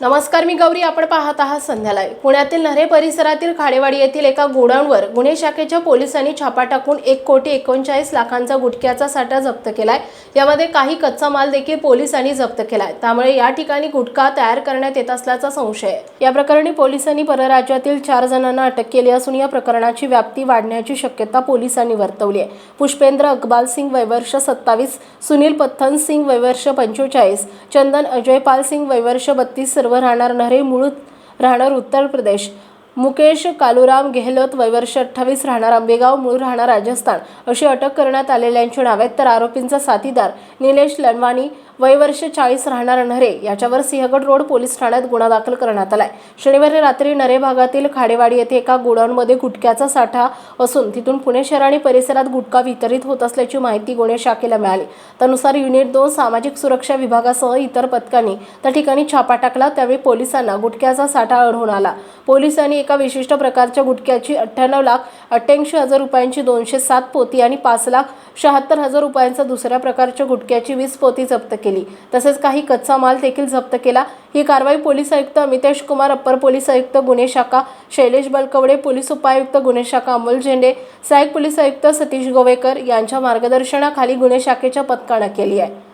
नमस्कार मी गौरी. आपण पाहत आहात संध्याला पुण्यातील नरे परिसरातील खाडेवाडी येथील एका गोडाऊनवर गुन्हे शाखेच्या पोलिसांनी छापा टाकून एक कोटी एकोणचाळीस लाखांचा गुटख्याचा साठा जप्त केलाय. यामध्ये काही कच्चा माल देखील पोलिसांनी जप्त केलाय. त्यामुळे या ठिकाणी गुटखा तयार करण्यात येत असल्याचा संशय आहे. या प्रकरणी पोलिसांनी परराज्यातील चार जणांना अटक केली असून या प्रकरणाची व्याप्ती वाढण्याची शक्यता पोलिसांनी वर्तवली आहे. पुष्पेंद्र अकबाल सिंग वैवर्ष सत्तावीस सुनील पथन सिंग वैवर्ष पंचेचाळीस चंदन अजयपाल सिंग वैवर्ष बत्तीस सर्व राहणार नरे मूळ राहणार उत्तर प्रदेश. मुकेश कालुराम गेहलोत वयवर्ष अठ्ठावीस राहणार आंबेगाव मूळ राहणार राजस्थान. अशी अटक करण्यात आलेल्यांची नावे आहेत तर आरोपींचा साथीदार निलेश लनवानी वयवर्ष चाळीस राहणार नरे याच्यावर सिंहगड रोड पोलीस ठाण्यात गुन्हा दाखल करण्यात आलाय. शनिवारी रात्री नरे भागातील खाडेवाडी येथे एका गोडाऊनमध्ये गुटख्याचा साठा असून तिथून पुणे शहर आणि परिसरात गुटखा वितरित होत असल्याची माहिती गुन्हे शाखेला मिळाली. त्यानुसार युनिट दोन सामाजिक सुरक्षा विभागासह इतर पथकांनी त्या ठिकाणी छापा टाकला. त्यावेळी पोलिसांना गुटख्याचा साठा आढळून आला. पोलिसांनी एका विशिष्ट प्रकारच्या गुटख्याची अठ्ठ्याण्णव लाख अठ्ठ्याऐंशी हजार रुपयांची दोनशे सात पोती आणि पाच लाख शहात्तर हजार रुपयांचा दुसऱ्या प्रकारच्या गुटख्याची वीस पोती जप्त केली. तसेच काही कच्चा माल देखील जप्त केला. ही कारवाई पोलीस आयुक्त अमितेश कुमार अप्पर पोलीस आयुक्त गुन्हे शाखा शैलेश बलकवडे पोलीस उपायुक्त गुन्हे शाखा अमोल झेंडे सहाय्यक पोलीस आयुक्त सतीश गोवेकर यांच्या मार्गदर्शनाखाली गुन्हे शाखेच्या पथकानं केली आहे.